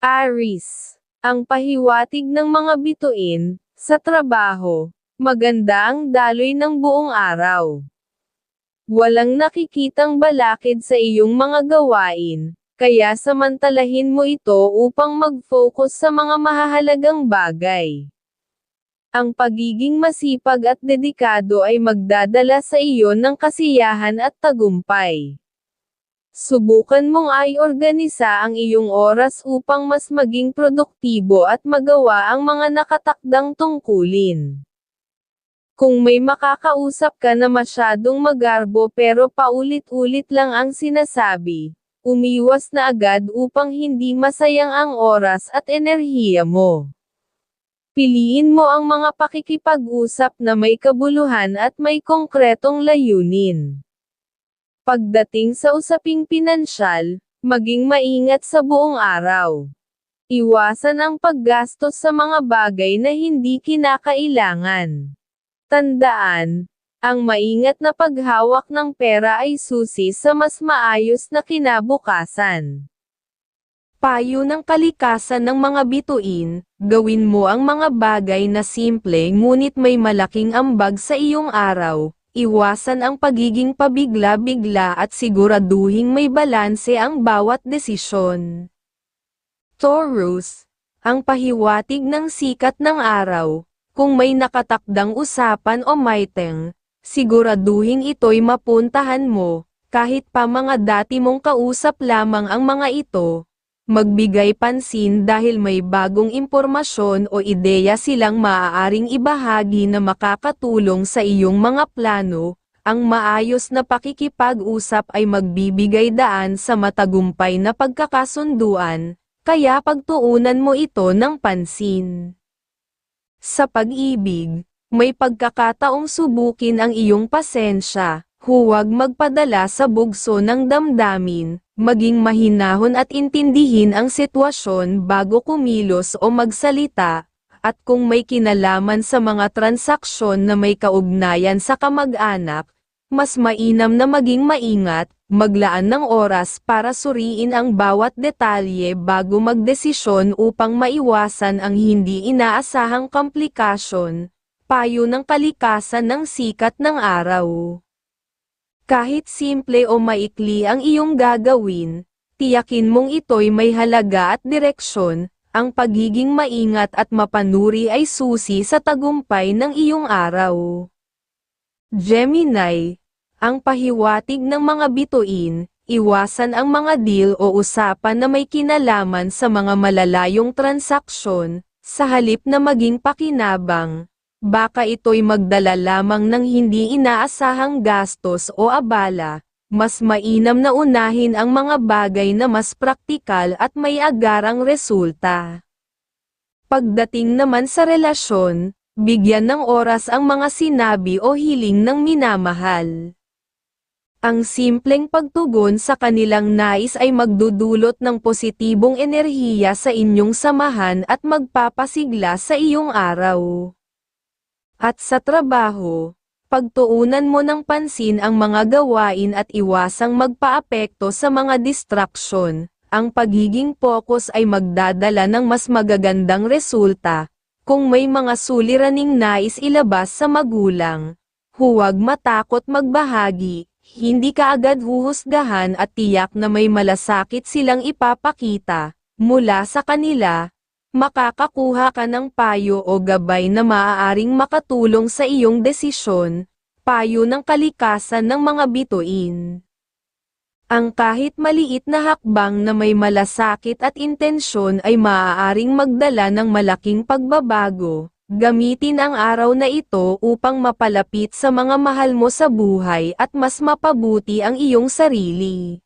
Aris. Ang pahiwatig ng mga bituin, sa trabaho, maganda ang daloy ng buong araw. Walang nakikitang balakid sa iyong mga gawain, kaya samantalahin mo ito upang mag-focus sa mga mahahalagang bagay. Ang pagiging masipag at dedikado ay magdadala sa iyo ng kasiyahan at tagumpay. Subukan mong ay organisa ang iyong oras upang mas maging produktibo at magawa ang mga nakatakdang tungkulin. Kung may makakausap ka na masyadong magarbo pero paulit-ulit lang ang sinasabi, umiwas na agad upang hindi masayang ang oras at enerhiya mo. Piliin mo ang mga pakikipag-usap na may kabuluhan at may konkretong layunin. Pagdating sa usaping pinansyal, maging maingat sa buong araw. Iwasan ang paggastos sa mga bagay na hindi kinakailangan. Tandaan, ang maingat na paghawak ng pera ay susi sa mas maayos na kinabukasan. Payo ng kalikasan ng mga bituin, gawin mo ang mga bagay na simple ngunit may malaking ambag sa iyong araw, Iwasan ang pagiging pabigla-bigla at siguraduhing may balanse ang bawat desisyon. Taurus, ang pahiwatig ng sikat ng araw, kung may nakatakdang usapan o meeting, siguraduhin ito'y mapuntahan mo, kahit pa mga dati mong kausap lamang ang mga ito, magbigay pansin dahil may bagong impormasyon o ideya silang maaaring ibahagi na makakatulong sa iyong mga plano, ang maayos na pakikipag-usap ay magbibigay daan sa matagumpay na pagkakasunduan, kaya pagtuunan mo ito ng pansin. Sa pag-ibig, may pagkakataong subukin ang iyong pasensya, huwag magpadala sa bugso ng damdamin, maging mahinahon at intindihin ang sitwasyon bago kumilos o magsalita, at kung may kinalaman sa mga transaksyon na may kaugnayan sa kamag-anak, mas mainam na maging maingat, maglaan ng oras para suriin ang bawat detalye bago magdesisyon upang maiwasan ang hindi inaasahang komplikasyon, payo ng kalikasan ng sikat ng araw. Kahit simple o maikli ang iyong gagawin, tiyakin mong ito'y may halaga at direksyon, ang pagiging maingat at mapanuri ay susi sa tagumpay ng iyong araw. Gemini, ang pahiwatig ng mga bituin, iwasan ang mga deal o usapan na may kinalaman sa mga malalayong transaksyon, sa halip na maging pakinabang, baka ito'y magdala lamang ng hindi inaasahang gastos o abala, mas mainam na unahin ang mga bagay na mas praktikal at may agarang resulta. Pagdating naman sa relasyon, bigyan ng oras ang mga sinabi o hiling ng minamahal. Ang simpleng pagtugon sa kanilang nais ay magdudulot ng positibong enerhiya sa inyong samahan at magpapasigla sa iyong araw. At sa trabaho, pagtuunan mo ng pansin ang mga gawain at iwasang magpaapekto sa mga distraksyon, ang pagiging focus ay magdadala ng mas magagandang resulta. Kung may mga suliraning nais ilabas sa magulang, huwag matakot magbahagi, hindi ka agad huhusgahan at tiyak na may malasakit silang ipapakita, mula sa kanila, makakakuha ka ng payo o gabay na maaaring makatulong sa iyong desisyon, payo ng kalikasan ng mga bituin. Ang kahit maliit na hakbang na may malasakit at intensyon ay maaaring magdala ng malaking pagbabago. Gamitin ang araw na ito upang mapalapit sa mga mahal mo sa buhay at mas mapabuti ang iyong sarili.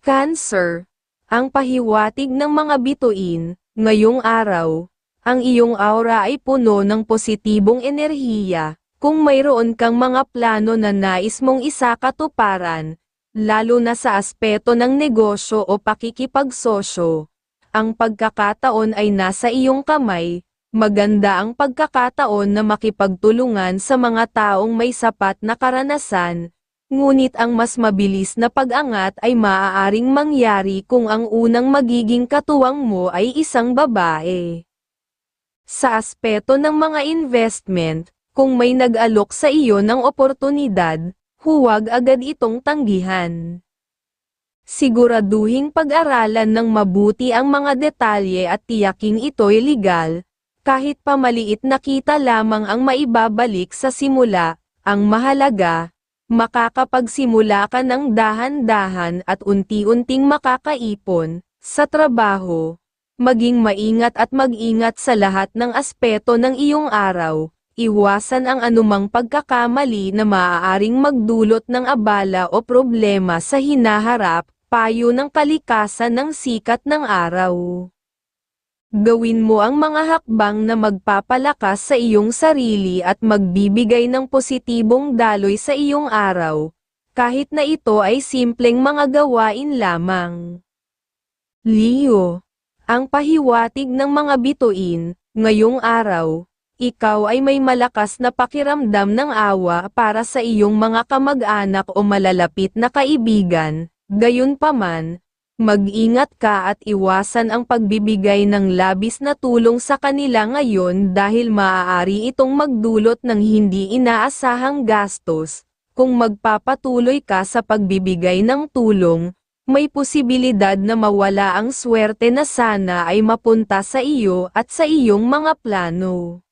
Cancer, ang pahiwatig ng mga bituin, Ngayong araw, ang iyong aura ay puno ng positibong enerhiya, kung mayroon kang mga plano na nais mong isakatuparan, lalo na sa aspeto ng negosyo o pakikipagsosyo. Ang pagkakataon ay nasa iyong kamay, maganda ang pagkakataon na makipagtulungan sa mga taong may sapat na karanasan, ngunit ang mas mabilis na pag-angat ay maaaring mangyari kung ang unang magiging katuwang mo ay isang babae. Sa aspeto ng mga investment, kung may nag-alok sa iyo ng oportunidad, huwag agad itong tanggihan. Siguraduhing pag-aralan ng mabuti ang mga detalye at tiyaking ito'y legal, kahit pa maliit na kita lamang ang maibabalik sa simula, ang mahalaga, makakapagsimula ka ng dahan-dahan at unti-unting makakaipon, sa trabaho, maging maingat at mag-ingat sa lahat ng aspeto ng iyong araw, iwasan ang anumang pagkakamali na maaaring magdulot ng abala o problema sa hinaharap, payo ng kalikasan ng sikat ng araw. Gawin mo ang mga hakbang na magpapalakas sa iyong sarili at magbibigay ng positibong daloy sa iyong araw, kahit na ito ay simpleng mga gawain lamang. Leo ang pahiwatig ng mga bituin, ngayong araw, ikaw ay may malakas na pakiramdam ng awa para sa iyong mga kamag-anak o malalapit na kaibigan, gayunpaman, mag-ingat ka at iwasan ang pagbibigay ng labis na tulong sa kanila ngayon dahil maaari itong magdulot ng hindi inaasahang gastos, kung magpapatuloy ka sa pagbibigay ng tulong, may posibilidad na mawala ang swerte na sana ay mapunta sa iyo at sa iyong mga plano.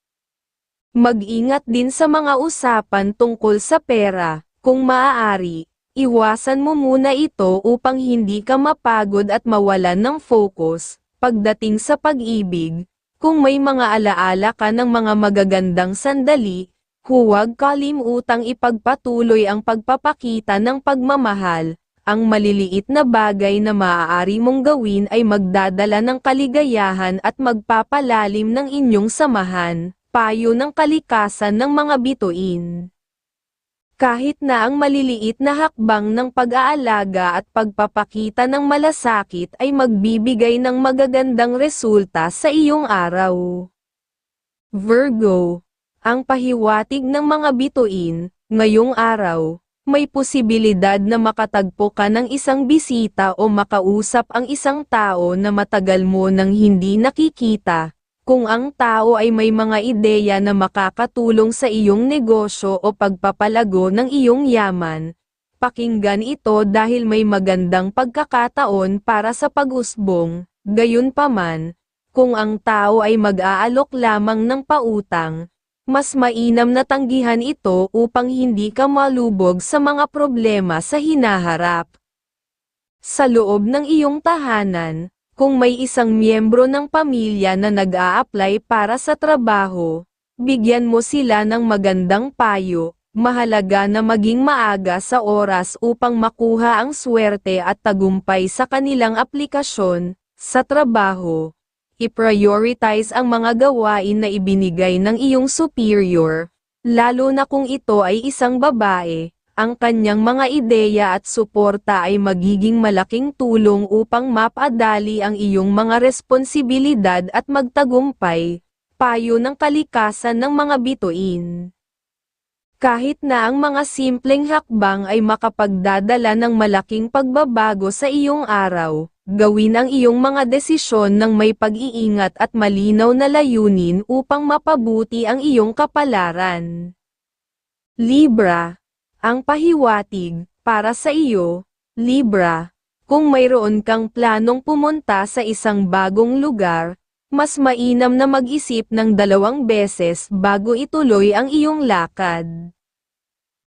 Mag-ingat din sa mga usapan tungkol sa pera, kung maaari, iwasan mo muna ito upang hindi ka mapagod at mawalan ng focus, pagdating sa pag-ibig, kung may mga alaala ka ng mga magagandang sandali, huwag kalimutang ipagpatuloy ang pagpapakita ng pagmamahal, ang maliliit na bagay na maaari mong gawin ay magdadala ng kaligayahan at magpapalalim ng inyong samahan, payo ng kalikasan ng mga bituin. Kahit na ang maliliit na hakbang ng pag-aalaga at pagpapakita ng malasakit ay magbibigay ng magagandang resulta sa iyong araw. Virgo, ang pahiwatig ng mga bituin, ngayong araw, may posibilidad na makatagpo ka ng isang bisita o makausap ang isang tao na matagal mo nang hindi nakikita. Kung ang tao ay may mga ideya na makakatulong sa iyong negosyo o pagpapalago ng iyong yaman, pakinggan ito dahil may magandang pagkakataon para sa pag-usbong, gayunpaman, kung ang tao ay mag-aalok lamang ng pautang, mas mainam na tanggihan ito upang hindi ka malubog sa mga problema sa hinaharap. Sa loob ng iyong tahanan, kung may isang miyembro ng pamilya na nag-a-apply para sa trabaho, bigyan mo sila ng magandang payo, mahalaga na maging maaga sa oras upang makuha ang swerte at tagumpay sa kanilang aplikasyon, sa trabaho. I-prioritize ang mga gawain na ibinigay ng iyong superior, lalo na kung ito ay isang babae, ang kanyang mga ideya at suporta ay magiging malaking tulong upang mapadali ang iyong mga responsibilidad at magtagumpay, payo ng kalikasan ng mga bituin. Kahit na ang mga simpleng hakbang ay makapagdadala ng malaking pagbabago sa iyong araw, Gawin ang iyong mga desisyon ng may pag-iingat at malinaw na layunin upang mapabuti ang iyong kapalaran. Libra, ang pahiwatig, para sa iyo, Libra, kung mayroon kang planong pumunta sa isang bagong lugar, mas mainam na mag-isip ng dalawang beses bago ituloy ang iyong lakad.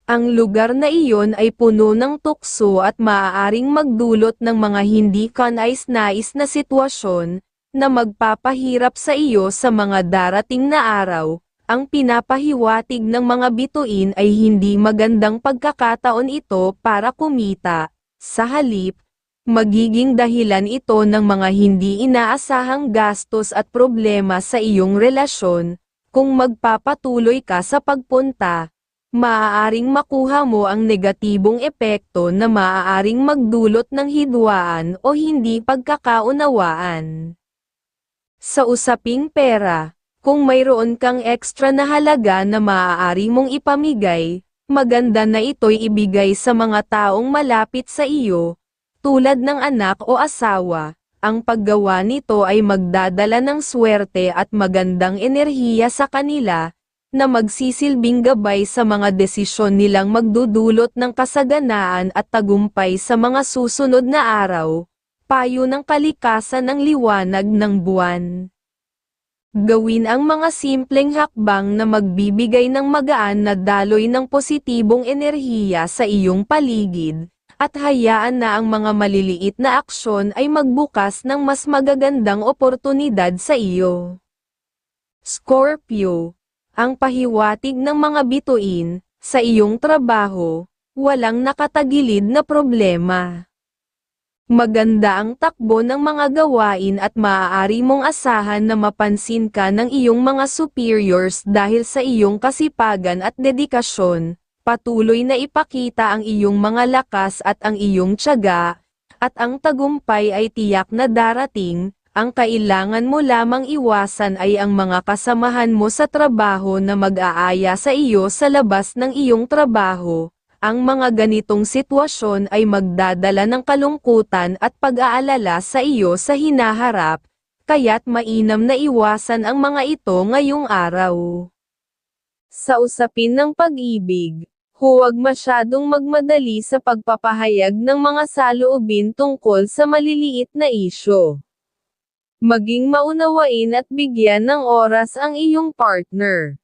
Ang lugar na iyon ay puno ng tukso at maaaring magdulot ng mga hindi kanais-nais na sitwasyon, na magpapahirap sa iyo sa mga darating na araw. Ang pinapahiwatig ng mga bituin ay hindi magandang pagkakataon ito para kumita. Sa halip, magiging dahilan ito ng mga hindi inaasahang gastos at problema sa iyong relasyon, kung magpapatuloy ka sa pagpunta maaaring makuha mo ang negatibong epekto na maaaring magdulot ng hidwaan o hindi pagkakaunawaan. Sa usaping pera, kung mayroon kang ekstra na halaga na maaari mong ipamigay, maganda na ito'y ibigay sa mga taong malapit sa iyo, tulad ng anak o asawa. Ang paggawa nito ay magdadala ng swerte at magandang enerhiya sa kanila, na magsisilbing gabay sa mga desisyon nilang magdudulot ng kasaganaan at tagumpay sa mga susunod na araw, payo ng kalikasan ng liwanag ng buwan. Gawin ang mga simpleng hakbang na magbibigay ng magaan na daloy ng positibong enerhiya sa iyong paligid, at hayaan na ang mga maliliit na aksyon ay magbukas ng mas magagandang oportunidad sa iyo. Scorpio, ang pahiwatig ng mga bituin, sa iyong trabaho, walang nakatagilid na problema. Maganda ang takbo ng mga gawain at maaari mong asahan na mapansin ka ng iyong mga superiors dahil sa iyong kasipagan at dedikasyon, patuloy na ipakita ang iyong mga lakas at ang iyong tiyaga, at ang tagumpay ay tiyak na darating, ang kailangan mo lamang iwasan ay ang mga kasamahan mo sa trabaho na mag-aaya sa iyo sa labas ng iyong trabaho, ang mga ganitong sitwasyon ay magdadala ng kalungkutan at pag-aalala sa iyo sa hinaharap, kaya't mainam na iwasan ang mga ito ngayong araw. Sa usapin ng pag-ibig, huwag masyadong magmadali sa pagpapahayag ng mga saloobin tungkol sa maliliit na isyo. Maging maunawain at bigyan ng oras ang iyong partner.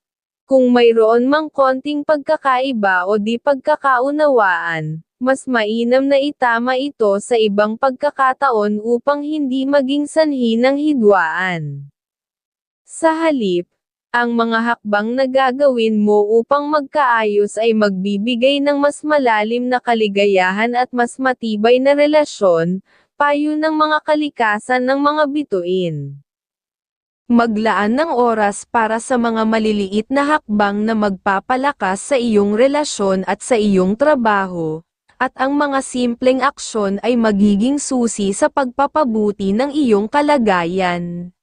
Kung mayroon mang konting pagkakaiba o di pagkakaunawaan, mas mainam na itama ito sa ibang pagkakataon upang hindi maging sanhi ng hidwaan. Sa halip, ang mga hakbang na gagawin mo upang magkaayos ay magbibigay ng mas malalim na kaligayahan at mas matibay na relasyon, payo ng mga kalikasan ng mga bituin. Maglaan ng oras para sa mga maliliit na hakbang na magpapalakas sa iyong relasyon at sa iyong trabaho, at ang mga simpleng aksyon ay magiging susi sa pagpapabuti ng iyong kalagayan.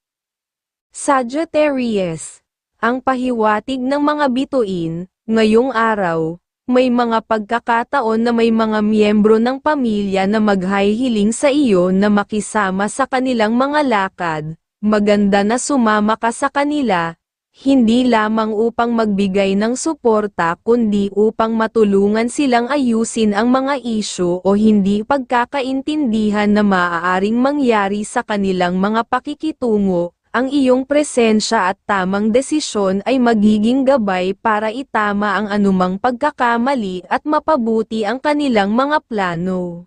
Sagittarius, ang pahiwatig ng mga bituin, ngayong araw, may mga pagkakataon na may mga miyembro ng pamilya na maghahiling sa iyo na makisama sa kanilang mga lakad, maganda na sumama ka sa kanila, hindi lamang upang magbigay ng suporta kundi upang matulungan silang ayusin ang mga isyu o hindi pagkakaintindihan na maaaring mangyari sa kanilang mga pakikitungo, ang iyong presensya at tamang desisyon ay magiging gabay para itama ang anumang pagkakamali at mapabuti ang kanilang mga plano.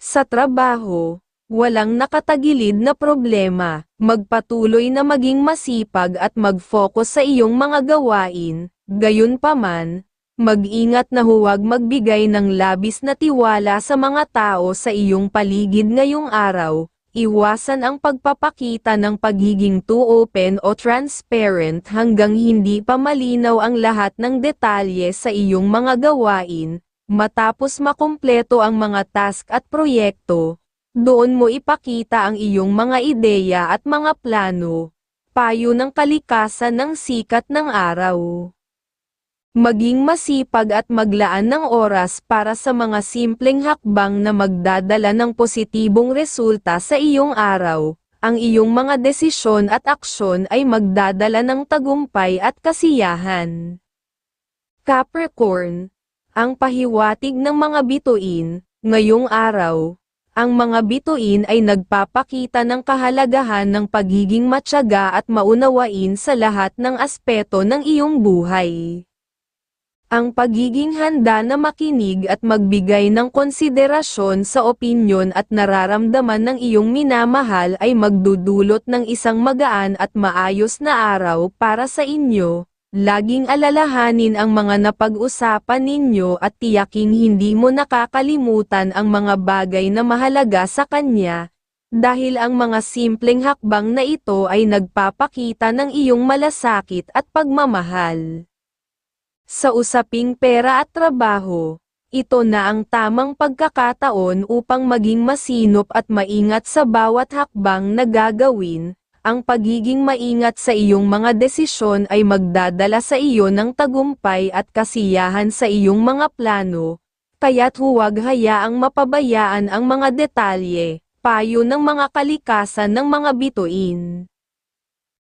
Sa trabaho, walang nakatagilid na problema, magpatuloy na maging masipag at mag-focus sa iyong mga gawain, gayunpaman, mag-ingat na huwag magbigay ng labis na tiwala sa mga tao sa iyong paligid ngayong araw, iwasan ang pagpapakita ng pagiging too open o transparent hanggang hindi pa malinaw ang lahat ng detalye sa iyong mga gawain, matapos makumpleto ang mga task at proyekto, doon mo ipakita ang iyong mga ideya at mga plano. Payo ng kalikasan ng sikat ng araw. Maging masipag at maglaan ng oras para sa mga simpleng hakbang na magdadala ng positibong resulta sa iyong araw. Ang iyong mga desisyon at aksyon ay magdadala ng tagumpay at kasiyahan. Capricorn, ang pahiwatig ng mga bituin, ngayong araw, ang mga bituin ay nagpapakita ng kahalagahan ng pagiging matyaga at maunawain sa lahat ng aspeto ng iyong buhay. Ang pagiging handa na makinig at magbigay ng konsiderasyon sa opinyon at nararamdaman ng iyong minamahal ay magdudulot ng isang magaan at maayos na araw para sa inyo, Laging alalahanin ang mga napag-usapan ninyo at tiyaking hindi mo nakakalimutan ang mga bagay na mahalaga sa kanya, dahil ang mga simpleng hakbang na ito ay nagpapakita ng iyong malasakit at pagmamahal. Sa usaping pera at trabaho, ito na ang tamang pagkakataon upang maging masinop at maingat sa bawat hakbang na gagawin, ang pagiging maingat sa iyong mga desisyon ay magdadala sa iyo ng tagumpay at kasiyahan sa iyong mga plano, kaya't huwag hayaang mapabayaan ang mga detalye, payo ng mga kalikasan ng mga bituin.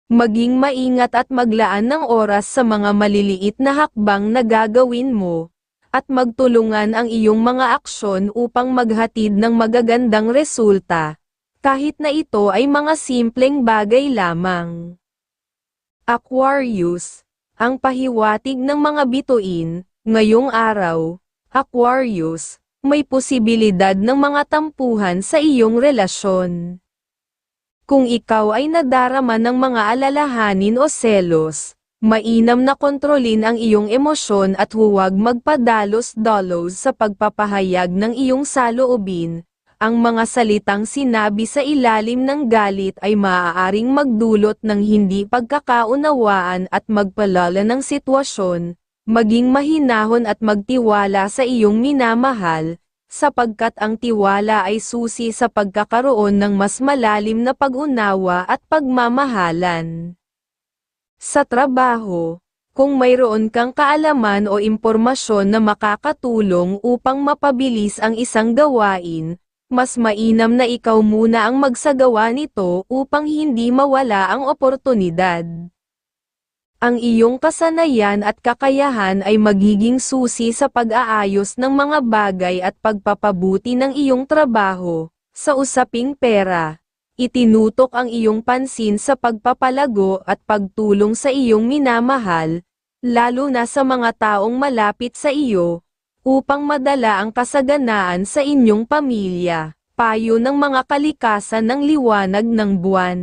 Maging maingat at maglaan ng oras sa mga maliliit na hakbang na gagawin mo, at magtulungan ang iyong mga aksyon upang maghatid ng magagandang resulta, kahit na ito ay mga simpleng bagay lamang. Aquarius, ang pahiwatig ng mga bituin, ngayong araw, Aquarius, may posibilidad ng mga tampuhan sa iyong relasyon. Kung ikaw ay nadarama ng mga alalahanin o selos, mainam na kontrolin ang iyong emosyon at huwag magpadalos-dalos sa pagpapahayag ng iyong saloobin. Ang mga salitang sinabi sa ilalim ng galit ay maaaring magdulot ng hindi pagkakaunawaan at magpalala ng sitwasyon, maging mahinahon at magtiwala sa iyong minamahal, sapagkat ang tiwala ay susi sa pagkakaroon ng mas malalim na pag-unawa at pagmamahalan. Sa trabaho, kung mayroon kang kaalaman o impormasyon na makakatulong upang mapabilis ang isang gawain, mas mainam na ikaw muna ang magsagawa nito upang hindi mawala ang oportunidad. Ang iyong kasanayan at kakayahan ay magiging susi sa pag-aayos ng mga bagay at pagpapabuti ng iyong trabaho. Sa usaping pera, itinutok ang iyong pansin sa pagpapalago at pagtulong sa iyong minamahal, lalo na sa mga taong malapit sa iyo, upang madala ang kasaganaan sa inyong pamilya, payo ng mga kalikasan ng liwanag ng buwan.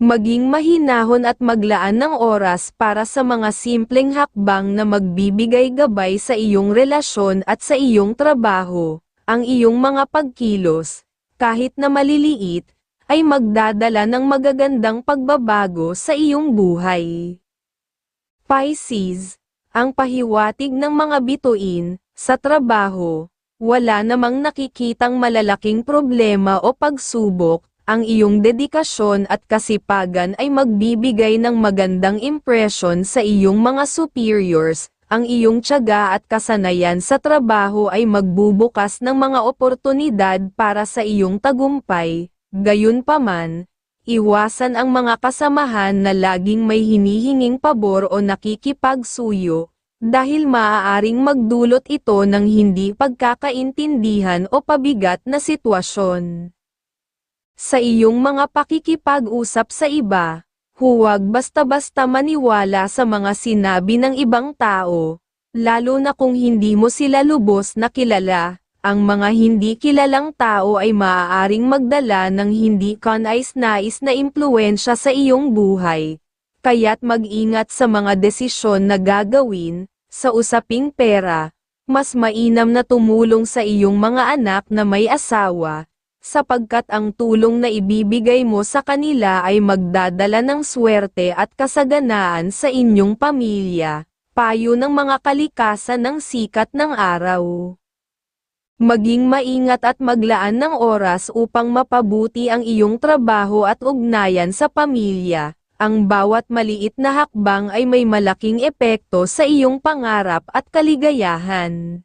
Maging mahinahon at maglaan ng oras para sa mga simpleng hakbang na magbibigay gabay sa iyong relasyon at sa iyong trabaho, ang iyong mga pagkilos, kahit na maliliit, ay magdadala ng magagandang pagbabago sa iyong buhay. Pisces, ang pahiwatig ng mga bituin, sa trabaho, wala namang nakikitang malalaking problema o pagsubok, ang iyong dedikasyon at kasipagan ay magbibigay ng magandang impression sa iyong mga superiors, ang iyong tiyaga at kasanayan sa trabaho ay magbubukas ng mga oportunidad para sa iyong tagumpay, gayunpaman, iwasan ang mga kasamahan na laging may hinihinging pabor o nakikipagsuyo, dahil maaaring magdulot ito ng hindi pagkakaintindihan o pabigat na sitwasyon. Sa iyong mga pakikipag-usap sa iba, huwag basta-basta maniwala sa mga sinabi ng ibang tao, lalo na kung hindi mo sila lubos na kilala. Ang mga hindi kilalang tao ay maaaring magdala ng hindi kanais-nais na impluensya sa iyong buhay. Kaya't mag-ingat sa mga desisyon na gagawin, sa usaping pera, mas mainam na tumulong sa iyong mga anak na may asawa, sapagkat ang tulong na ibibigay mo sa kanila ay magdadala ng swerte at kasaganaan sa inyong pamilya, payo ng mga kalikasan ng sikat ng araw. Maging maingat at maglaan ng oras upang mapabuti ang iyong trabaho at ugnayan sa pamilya. Ang bawat maliit na hakbang ay may malaking epekto sa iyong pangarap at kaligayahan.